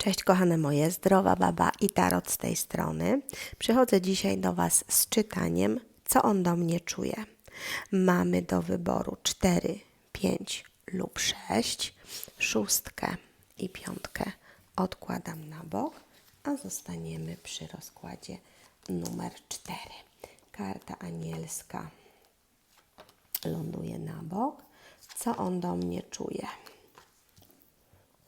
Cześć kochane moje, zdrowa baba i tarot z tej strony. Przychodzę dzisiaj do Was z czytaniem, co on do mnie czuje. Mamy do wyboru 4, 5 lub 6, szóstkę i piątkę odkładam na bok, a zostaniemy przy rozkładzie numer 4. Karta anielska ląduje na bok. Co on do mnie czuje?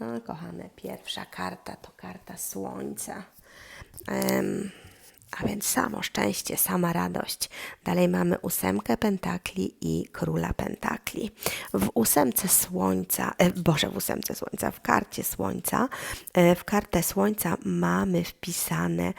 No, kochane, pierwsza karta to karta słońca. Em, a więc samo szczęście, sama radość. Dalej mamy ósemkę pentakli i króla pentakli. W ósemce słońca, e, Boże, w ósemce słońca, w karcie słońca, e, w kartę słońca mamy wpisane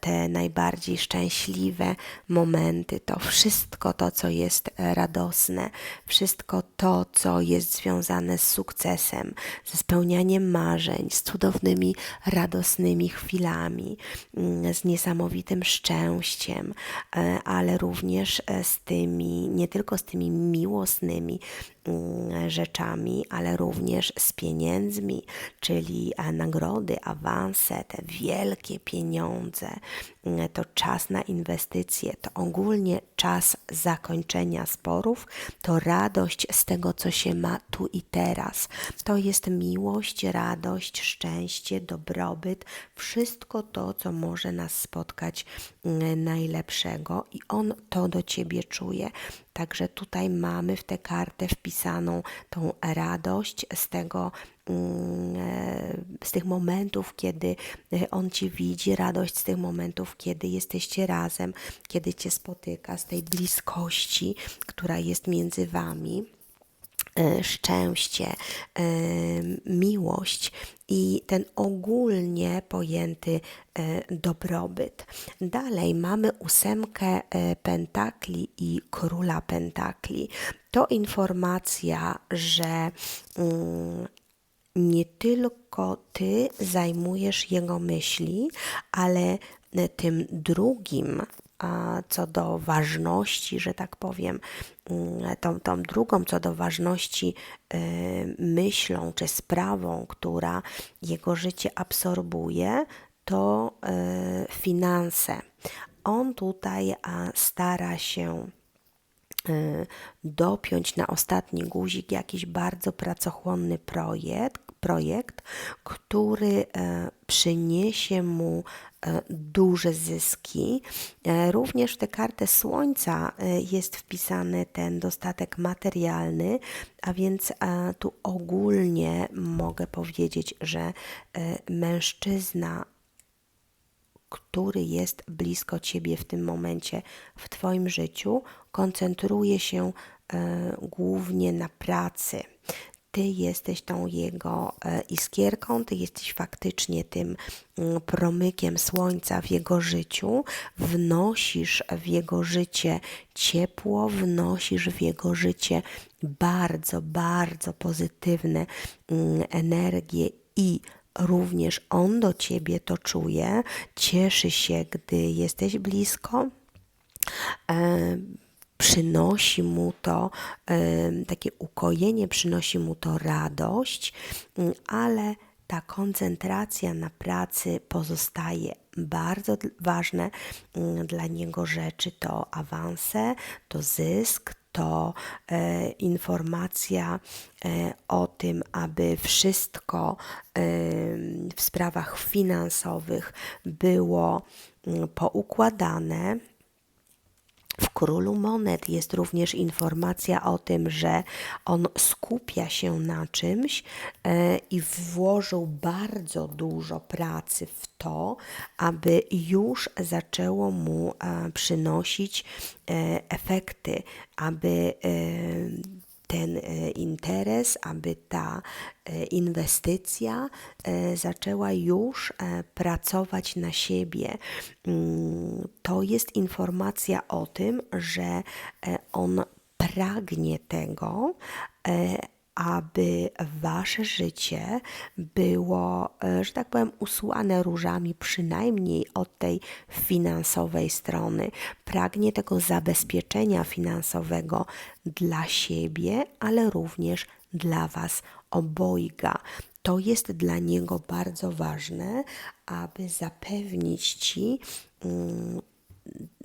te najbardziej szczęśliwe momenty, to wszystko to, co jest radosne, wszystko to, co jest związane z sukcesem, ze spełnianiem marzeń, z cudownymi, radosnymi chwilami, mm, z niesamowitym szczęściem, e, ale również e, z tymi, nie tylko z tymi miłosnymi mm, rzeczami, ale również z pieniędzmi, czyli e, nagrody, awanse, te wielkie pieniądze, mm, to czas na inwestycje, to ogólnie czas zakończenia sporów, to radość z tego, co się ma tu i teraz. To jest miłość, radość, szczęście, dobrobyt, wszystko to, co może nas spotkać mm, najlepszego i on to do ciebie czuje. Także tutaj mamy w tę kartę wpisaną tą radość z tego, z tych momentów, kiedy e, on cię widzi, radość z tych momentów, kiedy jesteście razem, kiedy cię spotyka, z tej bliskości, która jest między wami. E, szczęście, e, miłość i ten ogólnie pojęty e, dobrobyt. Dalej mamy ósemkę pentakli i króla pentakli. To informacja, że mm, nie tylko ty zajmujesz jego myśli, ale tym drugim co do ważności, że tak powiem, mm, tą, tą drugą co do ważności y, myślą czy sprawą, która jego życie absorbuje, to finanse. On tutaj stara się dopiąć na ostatni guzik jakiś bardzo pracochłonny projekt, projekt, który przyniesie mu E, duże zyski. E, również w tę kartę Słońca e, jest wpisany ten dostatek materialny, a więc tu ogólnie mogę powiedzieć, że mężczyzna który jest blisko Ciebie w tym momencie w Twoim życiu, koncentruje się głównie na pracy. Ty jesteś tą jego e, iskierką, ty jesteś faktycznie tym mm, promykiem słońca w jego życiu, wnosisz w jego życie ciepło, wnosisz w jego życie bardzo, bardzo pozytywne mm, energie i również on do ciebie to czuje, cieszy się, gdy jesteś blisko e, przynosi mu to takie ukojenie, przynosi mu to radość, mm, ale ta koncentracja na pracy pozostaje bardzo ważne mm, dla niego rzeczy to awanse, to zysk, to e, informacja e, o tym, aby wszystko e, w sprawach finansowych było mm, poukładane w królu monet jest również informacja o tym, że on skupia się na czymś e, i włożył bardzo dużo pracy w to, aby już zaczęło mu e, przynosić e, efekty, aby ten e, interes, aby ta e, inwestycja e, zaczęła już pracować na siebie. Mm, to jest informacja o tym, że on pragnie tego, aby wasze życie było, e, że tak powiem, usłane różami, przynajmniej od tej finansowej strony. Pragnie tego zabezpieczenia finansowego dla siebie, ale również dla Was obojga. to jest dla niego bardzo ważne, aby zapewnić ci mm,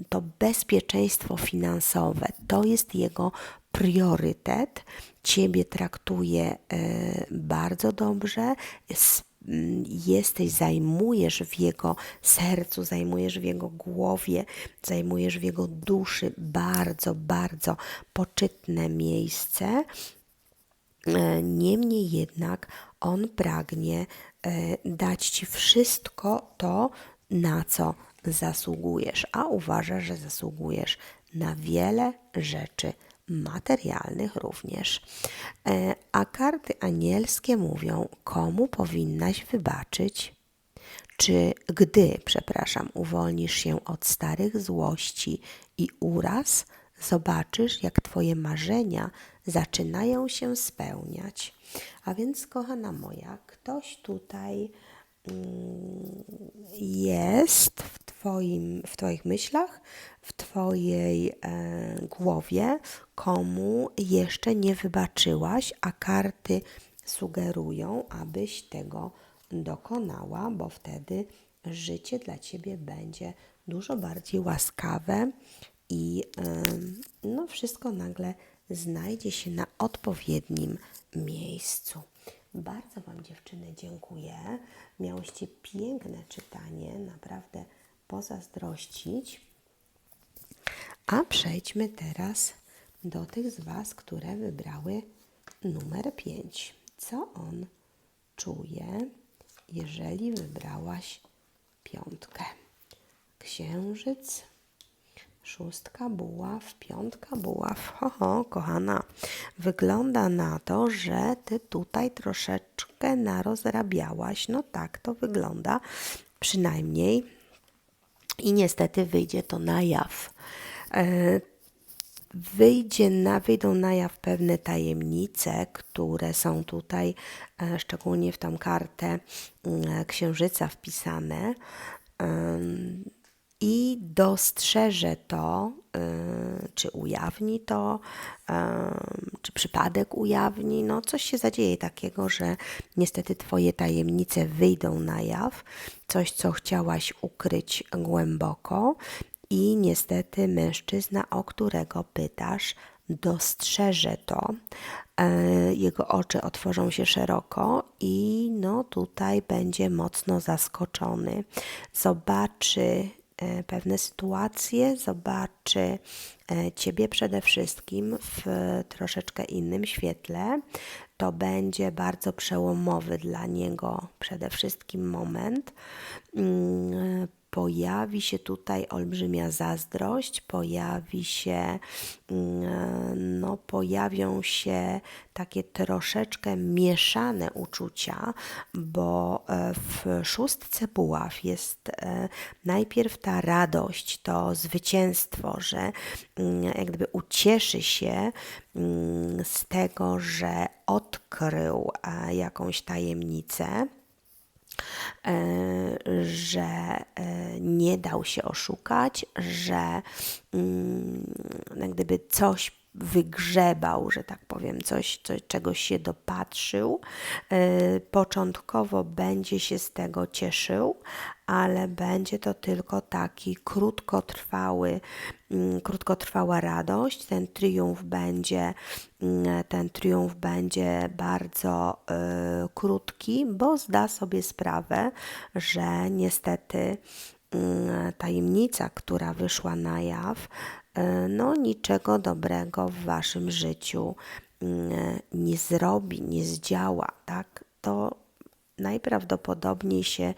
to bezpieczeństwo finansowe. To jest jego priorytet. Ciebie traktuje e, bardzo dobrze. Mm, jesteś, zajmujesz w jego sercu, zajmujesz w jego głowie, zajmujesz w jego duszy bardzo, bardzo poczytne miejsce. E, niemniej jednak on pragnie e, dać ci wszystko to, na co zasługujesz, a uważa, że zasługujesz na wiele rzeczy materialnych również. E, a karty anielskie mówią, komu powinnaś wybaczyć, czy gdy, przepraszam, uwolnisz się od starych złości i uraz, zobaczysz, jak Twoje marzenia zaczynają się spełniać. A więc, kochana moja, ktoś tutaj jest w, twoim, w Twoich myślach, w Twojej e, głowie, komu jeszcze nie wybaczyłaś, a karty sugerują, abyś tego dokonała, bo wtedy życie dla Ciebie będzie dużo bardziej łaskawe i no, wszystko nagle znajdzie się na odpowiednim miejscu. Bardzo Wam dziewczyny dziękuję. Miałyście piękne czytanie, naprawdę pozazdrościć. A przejdźmy teraz do tych z Was, które wybrały numer 5. Co on czuje, jeżeli wybrałaś piątkę? Księżyc, Szóstka buław, piątka buław. Ho, ho, kochana, wygląda na to, że ty tutaj troszeczkę narozrabiałaś. No tak, to wygląda przynajmniej. I niestety wyjdzie to na jaw. E, wyjdzie na, wyjdą na jaw pewne tajemnice, które są tutaj, e, szczególnie w tą kartę mm, księżyca wpisane i dostrzeże to, y, czy ujawni to, czy przypadek ujawni. No, coś się zadzieje takiego, że niestety Twoje tajemnice wyjdą na jaw, coś, co chciałaś ukryć głęboko, i niestety mężczyzna, o którego pytasz, dostrzeże to. E, jego oczy otworzą się szeroko i no tutaj będzie mocno zaskoczony. Zobaczy pewne sytuacje, zobaczy e, Ciebie przede wszystkim w troszeczkę innym świetle. To będzie bardzo przełomowy dla niego przede wszystkim moment. Pojawi się tutaj olbrzymia zazdrość, pojawi się, mm, no, pojawią się takie troszeczkę mieszane uczucia, bo e, w szóstce buław jest e, najpierw ta radość, to zwycięstwo, że mm, jak gdyby ucieszy się mm, z tego, że odkrył e, jakąś tajemnicę. E, że e, nie dał się oszukać, że mm, jak gdyby coś wygrzebał, że tak powiem, coś, coś czegoś się dopatrzył. E, początkowo będzie się z tego cieszył, ale będzie to tylko taki krótkotrwały, mm, krótkotrwała radość. Ten triumf będzie, mm, ten triumf będzie bardzo y, krótki, bo zda sobie sprawę, że niestety y, tajemnica, która wyszła na jaw, no niczego dobrego w waszym życiu nie zrobi, nie zdziała, tak? To najprawdopodobniej się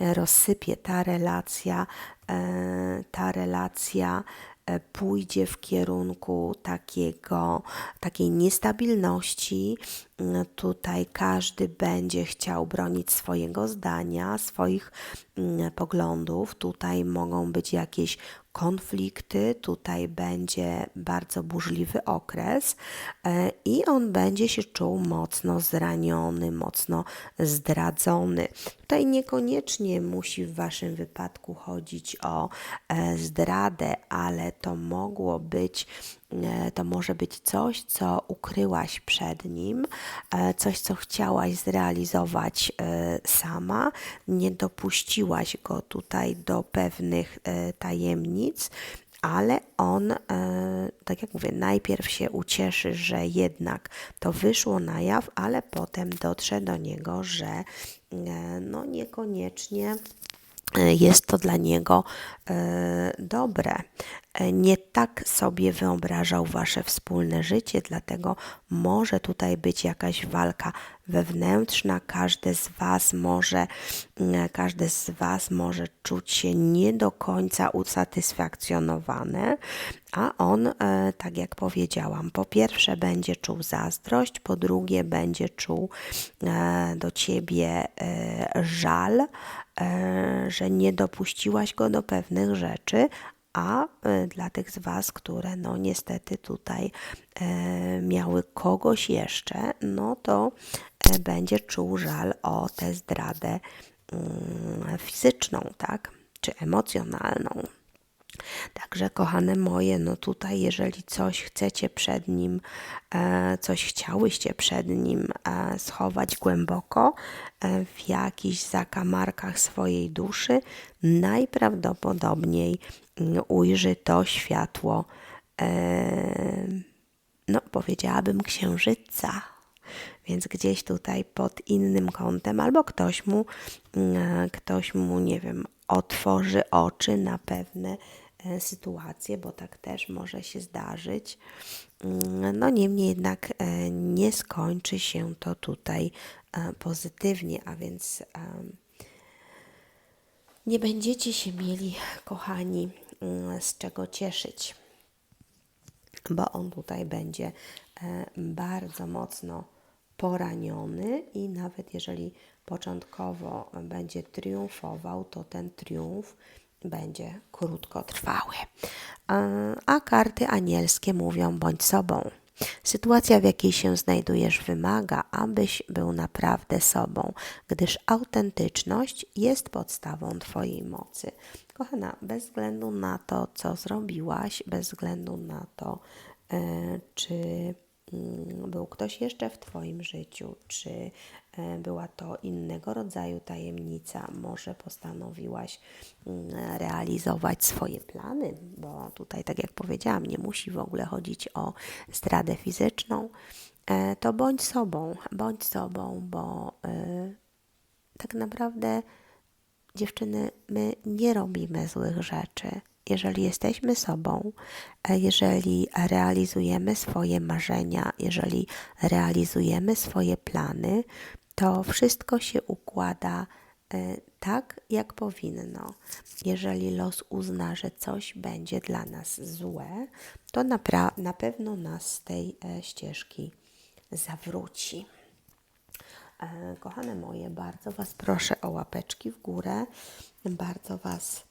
e, rozsypie ta relacja, e, ta relacja e, pójdzie w kierunku takiego, takiej niestabilności. Mm, tutaj każdy będzie chciał bronić swojego zdania, swoich mm, poglądów. Tutaj mogą być jakieś konflikty, tutaj będzie bardzo burzliwy okres e, i on będzie się czuł mocno zraniony, mocno zdradzony. Tutaj niekoniecznie musi w Waszym wypadku chodzić o e, zdradę, ale to mogło być to może być coś, co ukryłaś przed nim, e, coś, co chciałaś zrealizować e, sama, nie dopuściłaś go tutaj do pewnych tajemnic, ale on, tak jak mówię, najpierw się ucieszy, że jednak to wyszło na jaw, ale potem dotrze do niego, że no niekoniecznie jest to dla niego e, dobre. E, nie tak sobie wyobrażał wasze wspólne życie, dlatego może tutaj być jakaś walka wewnętrzna. Każdy z was może, mm, każdy z was może czuć się nie do końca usatysfakcjonowane, a on, e, tak jak powiedziałam, po pierwsze będzie czuł zazdrość, po drugie będzie czuł do ciebie żal, że nie dopuściłaś go do pewnych rzeczy, a e, dla tych z Was, które no niestety tutaj e, miały kogoś jeszcze, no to e, będzie czuł żal o tę zdradę mm, fizyczną, tak, czy emocjonalną. Także, kochane moje, no tutaj, jeżeli coś chcecie przed nim, coś chciałyście przed nim schować głęboko w jakichś zakamarkach swojej duszy, najprawdopodobniej ujrzy to światło, e, no powiedziałabym księżyca. Więc gdzieś tutaj pod innym kątem, albo ktoś mu, e, ktoś mu, nie wiem, otworzy oczy na pewne e, sytuacje, bo tak też może się zdarzyć. Mm, no niemniej jednak nie skończy się to tutaj pozytywnie, a więc nie będziecie się mieli, kochani, mm, z czego cieszyć, bo on tutaj będzie e, bardzo mocno poraniony i nawet jeżeli początkowo będzie triumfował, to ten triumf będzie krótkotrwały. A karty anielskie mówią bądź sobą. Sytuacja, w jakiej się znajdujesz, wymaga, abyś był naprawdę sobą, gdyż autentyczność jest podstawą Twojej mocy. Kochana, bez względu na to, co zrobiłaś, bez względu na to, e, czy mm, był ktoś jeszcze w Twoim życiu, czy była to innego rodzaju tajemnica. Może postanowiłaś mm, realizować swoje plany, bo tutaj, tak jak powiedziałam, nie musi w ogóle chodzić o zdradę fizyczną. E, to bądź sobą, bądź sobą, bo e, tak naprawdę dziewczyny, my nie robimy złych rzeczy. Jeżeli jesteśmy sobą, jeżeli realizujemy swoje marzenia, jeżeli realizujemy swoje plany, to wszystko się układa e, tak, jak powinno. Jeżeli los uzna, że coś będzie dla nas złe, to na, na pewno nas z tej e, ścieżki zawróci. E, kochane moje, bardzo Was proszę o łapeczki w górę. Bardzo Was,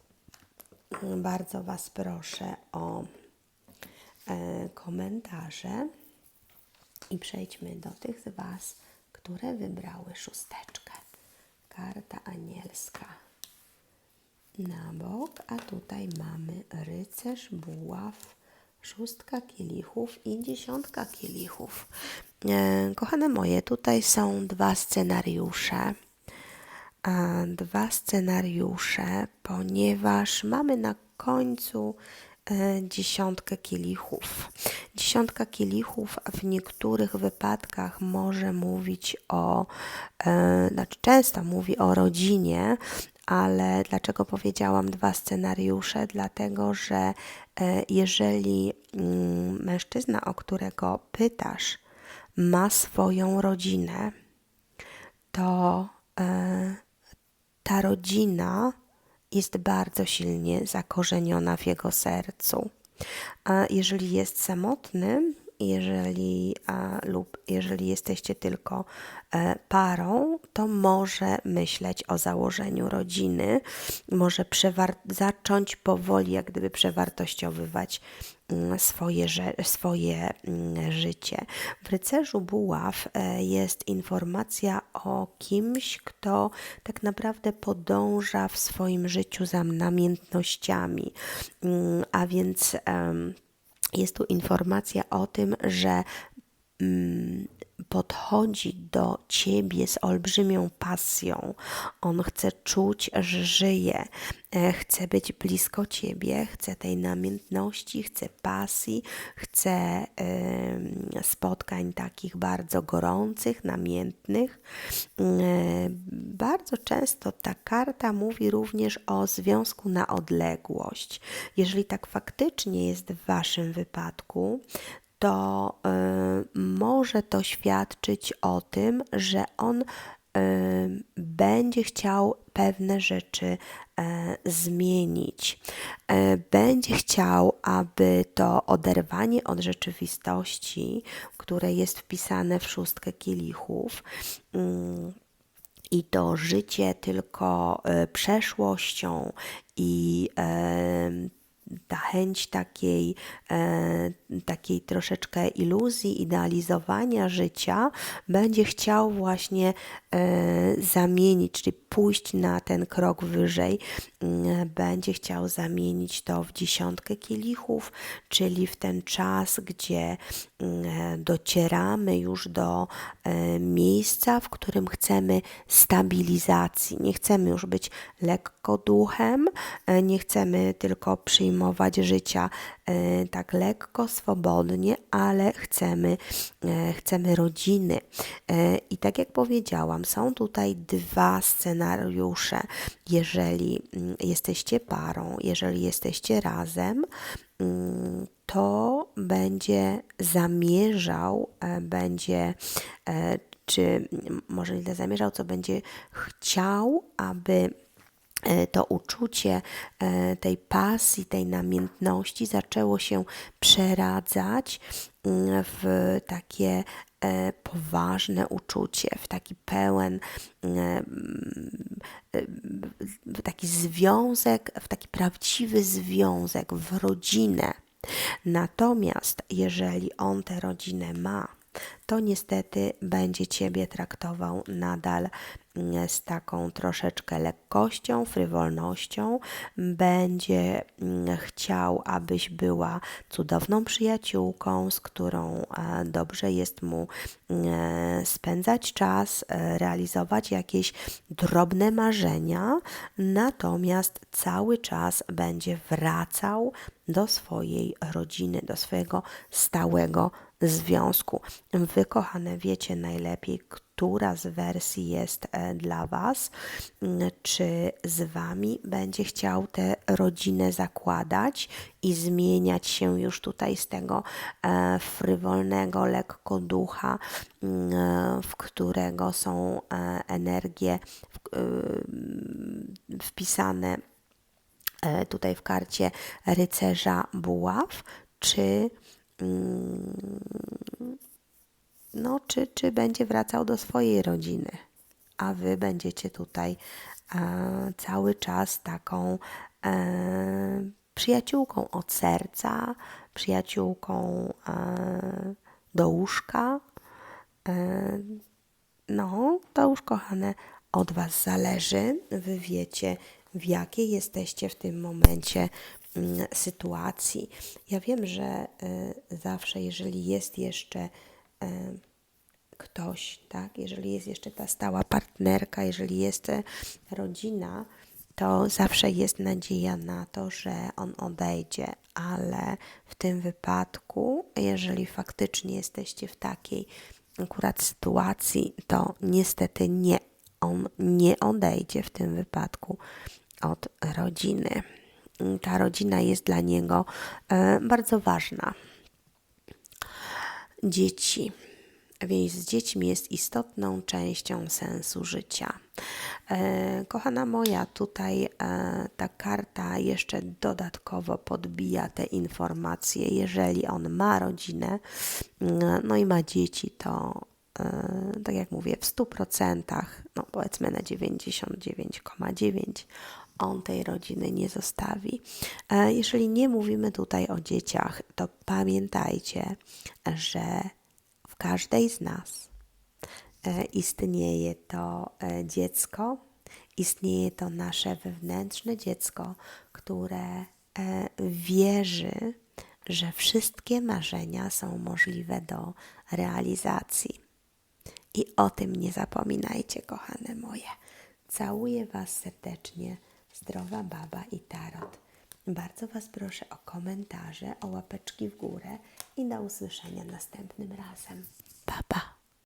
bardzo Was proszę o komentarze i przejdźmy do tych z Was, które wybrały szósteczkę. Karta anielska na bok, a tutaj mamy rycerz, buław, szóstka kielichów i dziesiątka kielichów. E, kochane moje, tutaj są dwa scenariusze. Dwa scenariusze, ponieważ mamy na końcu dziesiątkę kielichów. Dziesiątka kielichów w niektórych wypadkach może mówić o, e, znaczy często mówi o rodzinie, ale dlaczego powiedziałam dwa scenariusze? Dlatego, że e, jeżeli mm, mężczyzna, o którego pytasz, ma swoją rodzinę, to ta rodzina jest bardzo silnie zakorzeniona w jego sercu. A jeżeli jest samotny, jeżeli a, lub jeżeli jesteście tylko e, parą, to może myśleć o założeniu rodziny, może zacząć powoli, jak gdyby przewartościowywać Mm, swoje, swoje mm, życie. W rycerzu buław e, jest informacja o kimś, kto tak naprawdę podąża w swoim życiu za namiętnościami, mm, a więc jest tu informacja o tym, że mm, podchodzi do ciebie z olbrzymią pasją. On chce czuć, że żyje, e, chce być blisko ciebie, chce tej namiętności, chce pasji, chce spotkań takich bardzo gorących, namiętnych. E, bardzo często ta karta mówi również o związku na odległość. Jeżeli tak faktycznie jest w waszym wypadku, to y, może to świadczyć o tym, że on y, będzie chciał pewne rzeczy y, zmienić. Będzie chciał, aby to oderwanie od rzeczywistości, które jest wpisane w szóstkę kielichów, mm, i to życie tylko przeszłością i ta chęć takiej, e, takiej troszeczkę iluzji, idealizowania życia, będzie chciał właśnie e, zamienić, czyli pójść na ten krok wyżej, mm, będzie chciał zamienić to w dziesiątkę kielichów, czyli w ten czas, gdzie mm, docieramy już do e, miejsca, w którym chcemy stabilizacji. Nie chcemy już być lekko duchem, e, nie chcemy tylko przyjmować życia tak lekko, swobodnie, ale chcemy, chcemy rodziny. I tak jak powiedziałam, są tutaj dwa scenariusze. Jeżeli mm, jesteście parą, jeżeli jesteście razem, mm, to będzie zamierzał, e, będzie e, czy może nie zamierzał, co będzie chciał, aby e, to uczucie tej pasji, tej namiętności zaczęło się przeradzać mm, w takie E, poważne uczucie, w taki pełen, e, e, w taki związek, w taki prawdziwy związek, w rodzinę. Natomiast jeżeli on tę rodzinę ma, to niestety będzie Ciebie traktował nadal mm, z taką troszeczkę lekkością, frywolnością. Będzie mm, chciał, abyś była cudowną przyjaciółką, z którą e, dobrze jest mu mm, spędzać czas, e, realizować jakieś drobne marzenia, natomiast cały czas będzie wracał do swojej rodziny, do swojego stałego związku. Wy, kochane, wiecie najlepiej, która z wersji jest e, dla Was, mm, czy z Wami będzie chciał tę rodzinę zakładać i zmieniać się już tutaj z tego e, frywolnego, lekko ducha, mm, e, w którego są energie wpisane tutaj w karcie rycerza buław, czy Mm, no, czy, czy będzie wracał do swojej rodziny, a wy będziecie tutaj e, cały czas taką e, przyjaciółką od serca, przyjaciółką e, do łóżka. E, no, to już kochane od Was zależy. Wy wiecie, w jakiej jesteście w tym momencie Mm, sytuacji. Ja wiem, że y, zawsze, jeżeli jest jeszcze y, ktoś, tak, jeżeli jest jeszcze ta stała partnerka, jeżeli jest y, rodzina, to zawsze jest nadzieja na to, że on odejdzie, ale w tym wypadku, jeżeli faktycznie jesteście w takiej akurat sytuacji, to niestety nie, on nie odejdzie w tym wypadku od rodziny ta rodzina jest dla niego e, bardzo ważna. Dzieci. Więź z dziećmi jest istotną częścią sensu życia. E, kochana moja, tutaj e, ta karta jeszcze dodatkowo podbija te informacje. Jeżeli on ma rodzinę, mm, no i ma dzieci, to tak jak mówię, w 100%, no powiedzmy na 99,9%, on tej rodziny nie zostawi. E, jeżeli nie mówimy tutaj o dzieciach, to pamiętajcie, że w każdej z nas e, istnieje to e, dziecko, istnieje to nasze wewnętrzne dziecko, które wierzy, że wszystkie marzenia są możliwe do realizacji. I o tym nie zapominajcie, kochane moje. Całuję Was serdecznie, zdrowa baba i tarot. Bardzo Was proszę o komentarze, o łapeczki w górę i do usłyszenia następnym razem. Pa, pa.